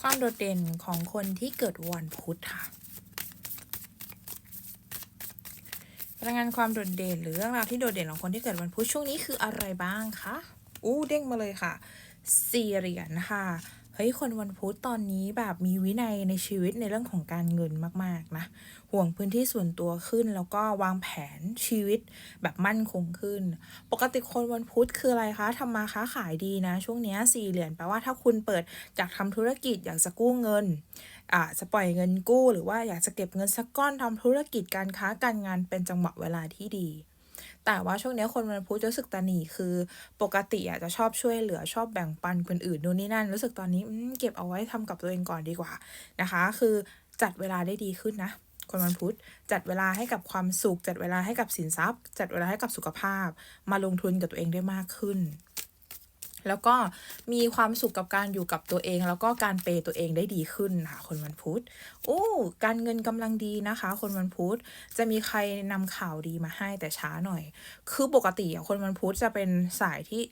ความโดดเด่นของคนที่เกิดวันพุธค่ะพลังงานความโดดเด่นหรือเรื่องราวที่โดดเด่นของคนที่เกิดวันพุธช่วงนี้คืออะไรบ้างคะ อู้เด้งมาเลยค่ะสี่เหรียญค่ะ ฮ้ยคนวันพุธตอนนี้แบบมีวินัยในชีวิตในเรื่องของการเงินมากๆนะห่วงพื้นที่ส่วนตัวขึ้น แล้วก็วางแผนชีวิตแบบมั่นคงขึ้น ปกติคนวันพุธคืออะไรคะทำมาค้าขายดีนะ ช่วงเนี้ยสี่เหรียญแปลว่าถ้าคุณเปิดอยากทำธุรกิจอยากจะกู้เงินอ่าจะปล่อยเงินกู้ หรือว่าอยากจะเก็บเงินสักก้อนทำธุรกิจการค้าการงานเป็นจังหวะเวลาที่ดี แต่ว่าช่วงนี้คนวันพุธรู้สึกตาหนีคือปกติอาจจะชอบช่วยเหลือชอบแบ่งปันคนอื่นนู่นนี่นั่น รู้สึกตอนนี้เก็บเอาไว้ทำกับตัวเองก่อนดีกว่านะคะ คือจัดเวลาได้ดีขึ้นนะคนวันพุธจัดเวลาให้กับความสุข จัดเวลาให้กับสินทรัพย์ จัดเวลาให้กับสุขภาพ มาลงทุนกับตัวเองได้มากขึ้น แล้วก็มีความสุขกับการอยู่กับตัวเอง แล้วก็การเปย์ตัวเองได้ดีขึ้นค่ะ คนวันพุธโอ้การเงินกำลังดีนะคะ คนวันพุธจะมีใครนำข่าวดีมาให้แต่ช้าหน่อย คือปกติอะคนวันพุธจะเป็นสายที่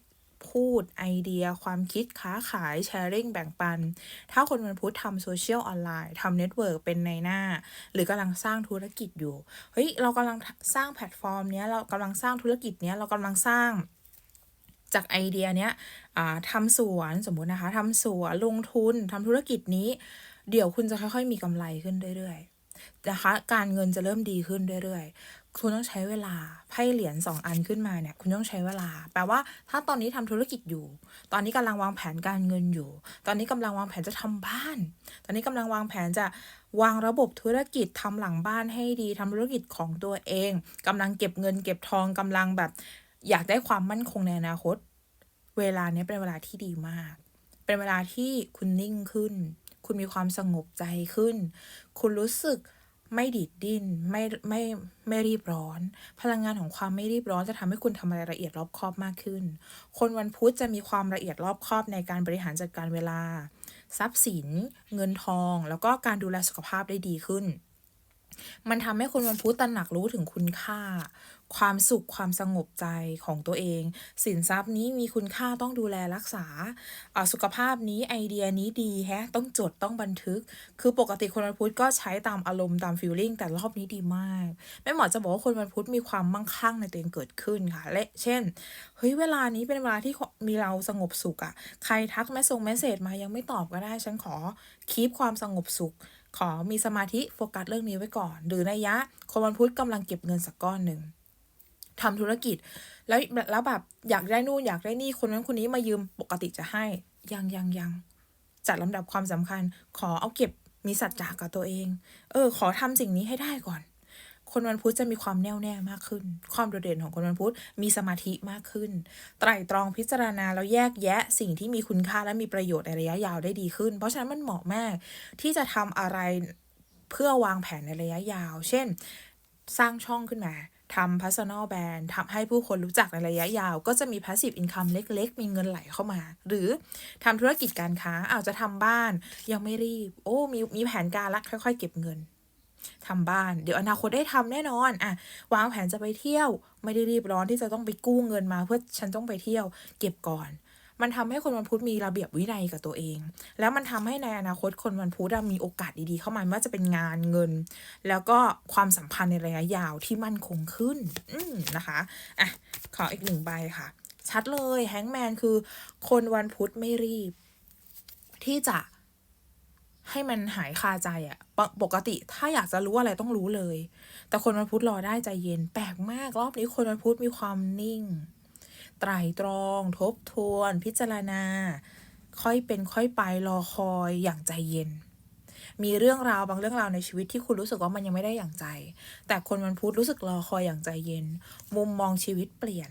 พูดไอเดีย ความคิดค้าขายแชร์ริ่งแบ่งปัน ถ้าคนวันพุธทำโซเชียลออนไลน์ทำเน็ตเวิร์กเป็นในหน้า หรือกำลังสร้างธุรกิจอยู่ เฮ้ย เรากำลังสร้างแพลตฟอร์มเนี้ย เรากำลังสร้างธุรกิจเนี้ย เรากำลังสร้าง จากไอเดียเนี้ยทำสวนสมมุตินะคะทำสวนลงทุนทำธุรกิจนี้ เดี๋ยวคุณจะค่อยๆมีกำไรขึ้นเรื่อยๆนะคะการเงินจะเริ่มดีขึ้นเรื่อยๆ คุณต้องใช้เวลาไพ่เหรียญสองอันขึ้นมาเนี่ยคุณต้องใช้เวลา แปลว่าถ้าตอนนี้ทำธุรกิจอยู่ ตอนนี้กำลังวางแผนการเงินอยู่ ตอนนี้กำลังวางแผนจะทำบ้าน ตอนนี้กำลังวางแผนจะวางระบบธุรกิจทำหลังบ้านให้ดีทำธุรกิจของตัวเองกำลังเก็บเงินเก็บทองกำลังแบบ อยากได้ความมั่นคงในอนาคต เวลาเนี้ยเป็นเวลาที่ดีมาก เป็นเวลาที่คุณนิ่งขึ้น คุณมีความสงบใจขึ้น คุณรู้สึกไม่ดิดดิ้นไม่ไม่ไม่รีบร้อน พลังงานของความไม่รีบร้อนจะทำให้คุณทำอะไรละเอียดรอบคอบมากขึ้น คนวันพุธจะมีความละเอียดรอบคอบในการบริหารจัดการเวลา ทรัพย์สิน เงินทอง แล้วก็การดูแลสุขภาพได้ดีขึ้น มันทำให้คนวันพุธตระหนักรู้ถึงคุณค่า ความสุขความสงบใจของตัวเอง สินทรัพย์นี้มีคุณค่าต้องดูแลรักษาสุขภาพนี้ไอเดียนี้ดีแฮะ ต้องจดต้องบันทึก คือปกติคนวันพุธก็ใช้ตามอารมณ์ตามฟีลลิ่งแต่รอบนี้ดีมากแม่หมอจะบอกว่าคนวันพุธมีความมั่งคั่งในตัวเองเกิดขึ้นค่ะและเช่นเฮ้ยเวลานี้เป็นเวลาที่มีเราสงบสุขอะใครทักแมสซงแมสเซจมายังไม่ตอบก็ได้ฉันขอคีปความสงบสุข ขอมีสมาธิโฟกัสเรื่องนี้ไว้ก่อน หรือในยะคนวันพุธกำลังเก็บเงินสักก้อนหนึ่งทำธุรกิจ แล้วแล้วแบบอยากได้นู่นอยากได้นี่คนนั้นคนนี้มายืมปกติจะให้ยังยังยังจัดลำดับความสำคัญ ขอเอาเก็บมีสัจจะกับตัวเอง เออ ขอทำสิ่งนี้ให้ได้ก่อน คนวันพุธจะมีความแน่วแน่มากขึ้น ความโดดเด่นของคนวันพุธมีสมาธิมากขึ้น ไตร่ตรองพิจารณาแล้วแยกแยะสิ่งที่มีคุณค่าและมีประโยชน์ในระยะยาวได้ดีขึ้น เพราะฉะนั้นมันเหมาะมากที่จะทำอะไรเพื่อวางแผนในระยะยาว เช่น สร้างช่องขึ้นมาทำ personal brand ทำให้ผู้คนรู้จักในระยะยาว ก็จะมี passive income เล็ก ๆ มีเงินไหลเข้ามา หรือทำธุรกิจการค้าอาจจะทำบ้านยังไม่รีบ โอ้มีมีแผนการละค่อย ๆ เก็บเงิน ทำบ้าน เดี๋ยวอนาคตได้ทำแน่นอนอะวางแผนจะไปเที่ยว ไม่ได้รีบร้อนที่จะต้องไปกู้เงินมา เพื่อฉันต้องไปเที่ยว เก็บก่อน มันทำให้คนวันพุธมีระเบียบวินัยกับตัวเอง แล้วมันทำให้ในอนาคตคนวันพุธมีโอกาสดีๆ เข้ามาไม่ว่าจะเป็นงานเงิน แล้วก็ความสัมพันธ์ในระยะยาวที่มั่นคงขึ้น อืนะคะอะขออีกหนึ่งใบค่ะ ชัดเลยแฮงแมนคือ คนวันพุธไม่รีบ ที่จะ ให้มันหายคาใจอะปปกติถ้าอยากจะรู้อะไรต้องรู้เลย แต่คนวันพุธรอได้ใจเย็นแปลกมากรอบนี้คนวันพุธมีความนิ่ง ไตรตรอง ทบทวน พิจารณา ค่อยเป็นค่อยไปรอคอยอย่างใจเย็น มีเรื่องราวบางเรื่องราวในชีวิตที่คุณรู้สึกว่ามันยังไม่ได้อย่างใจ แต่คนวันพุธรู้สึกรอคอยอย่างใจเย็น มุมมองชีวิตเปลี่ยน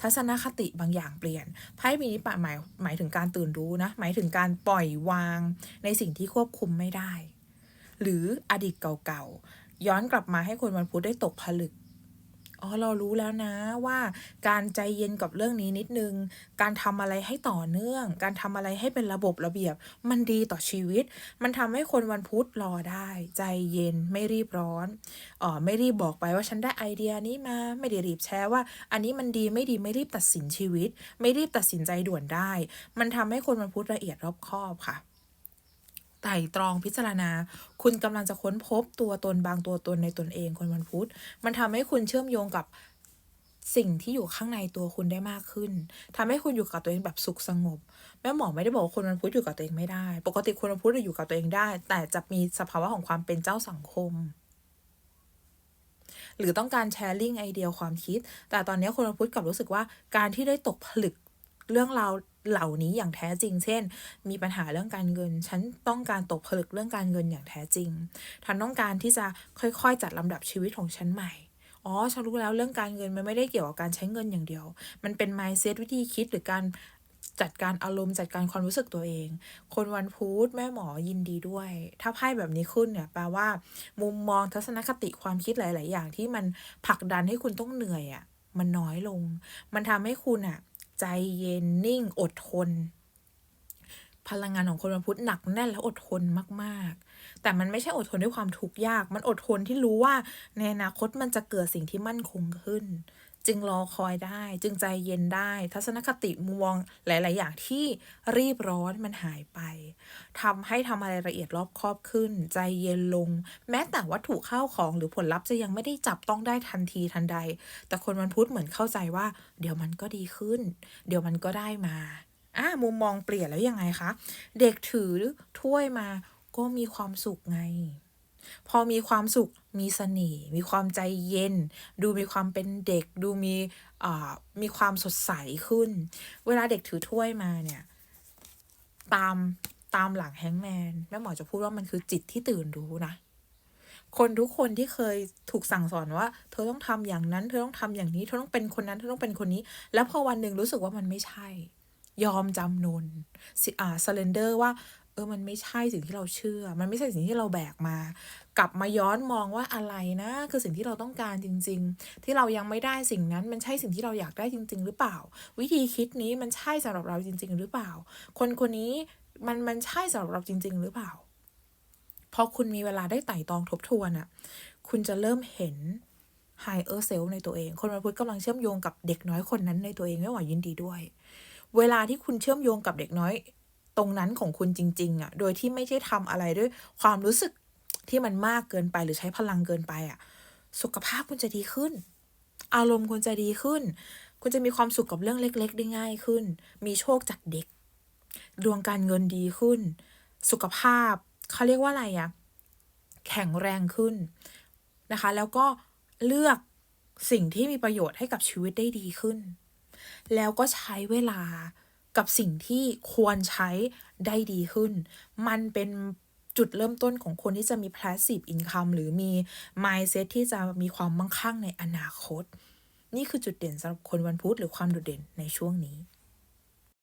ทัศนคติบางอย่างเปลี่ยนไพ่มีนี้หมายหมายถึงการตื่นรู้นะ หมายถึงการปล่อยวางในสิ่งที่ควบคุมไม่ได้ หรืออดีตเก่าๆย้อนกลับมาให้คนวันพุธได้ตกผลึก อ๋อเรารู้แล้วนะว่าการใจเย็นกับเรื่องนี้นิดนึง การทำอะไรให้ต่อเนื่อง การทำอะไรให้เป็นระบบระเบียบ มันดีต่อชีวิต มันทำให้คนวันพุธรอได้ ใจเย็นไม่รีบร้อนอ๋อไม่รีบบอกไปว่าฉันได้ไอเดียนี้มาไม่ได้รีบแชร์ว่า อันนี้มันดีไม่ดีไม่รีบตัดสินชีวิต ไม่รีบตัดสินใจด่วนได้ มันทำให้คนวันพุธละเอียดรอบคอบค่ะ ไต่ตรองพิจารณา คุณกำลังจะค้นพบตัวตนบางตัวตนในตนเองคนวันพุธ มันทำให้คุณเชื่อมโยงกับสิ่งที่อยู่ข้างในตัวคุณได้มากขึ้นทำให้คุณอยู่กับตัวเองแบบสุขสงบ แม่หมอไม่ได้บอกว่าคนวันพุธอยู่กับตัวเองไม่ได้ ปกติคนวันพุธจะอยู่กับตัวเองได้ แต่จะมีสภาวะของความเป็นเจ้าสังคม หรือต้องการแชร์ลิงไอเดียความคิด แต่ตอนนี้คนวันพุธกลับรู้สึกว่าการที่ได้ตกผลึกเรื่องราว เหล่านี้อย่างแท้จริง เช่น มีปัญหาเรื่องการเงิน ฉันต้องการตกผลึกเรื่องการเงินอย่างแท้จริงฉันต้องการที่จะค่อยๆ จัดลำดับชีวิตของฉันใหม่อ๋อฉันรู้แล้วเรื่องการเงินมันไม่ได้เกี่ยวกับการใช้เงินอย่างเดียว มันเป็น mindset วิธีคิดหรือการจัดการอารมณ์จัดการความรู้สึกตัวเอง คนวันพุธแม่หมอยินดีด้วย ถ้าไพ่แบบนี้ขึ้นเนี่ยแปลว่า มุมมองทัศนคติความคิดหลาย ๆ อย่างที่มันผลักดันให้คุณต้องเหนื่อยอะ่ะมันน้อยลง มันทำให้คุณอะ่ะ ใจเย็นนิ่งอดทน พลังงานของคนวันพุธหนักแน่นและอดทนมากๆ แต่มันไม่ใช่อดทนด้วยความทุกข์ยาก มันอดทนที่รู้ว่าในอนาคตมันจะเกิดสิ่งที่มั่นคงขึ้น จึงรอคอยได้ จึงใจเย็นได้ ทัศนคติมุมมองหลาย ๆ อย่างที่รีบร้อนมันหายไปทำให้ทำอะไรละเอียดรอบคอบขึ้น ใจเย็นลง แม้แต่วัตถุข้าวของหรือผลลัพธ์จะยังไม่ได้จับต้องได้ทันทีทันใด แต่คนวันพุธเหมือนเข้าใจว่า เดี๋ยวมันก็ดีขึ้น เดี๋ยวมันก็ได้มาอะมุมมองเปลี่ยนแล้วยังไงคะ เด็กถือถ้วยมาก็มีความสุขไง พอมีความสุขมีเสน่ห์มีความใจเย็น ดูมีความเป็นเด็ก ดูมีอ่ามีความสดใสขึ้น เวลาเด็กถือถ้วยมาเนี่ย ตามตามหลังแฮงแมนแม่หมอจะพูดว่ามันคือจิตที่ตื่นรู้นะคนทุกคนที่เคยถูกสั่งสอนว่า เธอต้องทำอย่างนั้น เธอต้องทำอย่างนี้ เธอต้องเป็นคนนั้น เธอต้องเป็นคนนี้ แล้วพอวันหนึ่งรู้สึกว่ามันไม่ใช่ ยอมจำนนสิอ่า surrender ว่า เออมันไม่ใช่สิ่งที่เราเชื่อ มันไม่ใช่สิ่งที่เราแบกมา กลับมาย้อนมองว่าอะไรนะ คือสิ่งที่เราต้องการจริง ๆ ที่เรายังไม่ได้สิ่งนั้น มันใช่สิ่งที่เราอยากได้จริง ๆ หรือเปล่า วิธีคิดนี้มันใช่สำหรับเราจริง ๆ หรือเปล่า คนคนนี้มันมันใช่สำหรับเราจริง ๆ หรือเปล่าพอคุณมีเวลาได้ไต่ตองทบทวนอะคุณจะเริ่มเห็น higher self ในตัวเอง คนวันพุธกำลังเชื่อมโยงกับเด็กน้อยคนนั้นในตัวเองไม่หวายินดีด้วย เวลาที่คุณเชื่อมโยงกับเด็กน้อย ตรงนั้นของคุณจริง ๆอะโดยที่ไม่ใช่ทำอะไรด้วย ความรู้สึกที่มันมากเกินไปหรือใช้พลังเกินไปอะสุขภาพคุณจะดีขึ้น อารมณ์คุณจะดีขึ้น คุณจะมีความสุขกับเรื่องเล็ก ๆ ได้ง่ายขึ้น มีโชคจากเด็ก ดวงการเงินดีขึ้น สุขภาพเขาเรียกว่าอะไรอะ แข็งแรงขึ้นนะคะ แล้วก็เลือกสิ่งที่มีประโยชน์ให้กับชีวิตได้ดีขึ้น แล้วก็ใช้เวลา กับสิ่งที่ควรใช้ได้ดีขึ้น มันเป็นจุดเริ่มต้นของคนที่จะมี passive income หรือมี mindset ที่จะมีความมั่งคั่งในอนาคต นี่คือจุดเด่นสำหรับคนวันพุธหรือความโดดเด่นในช่วงนี้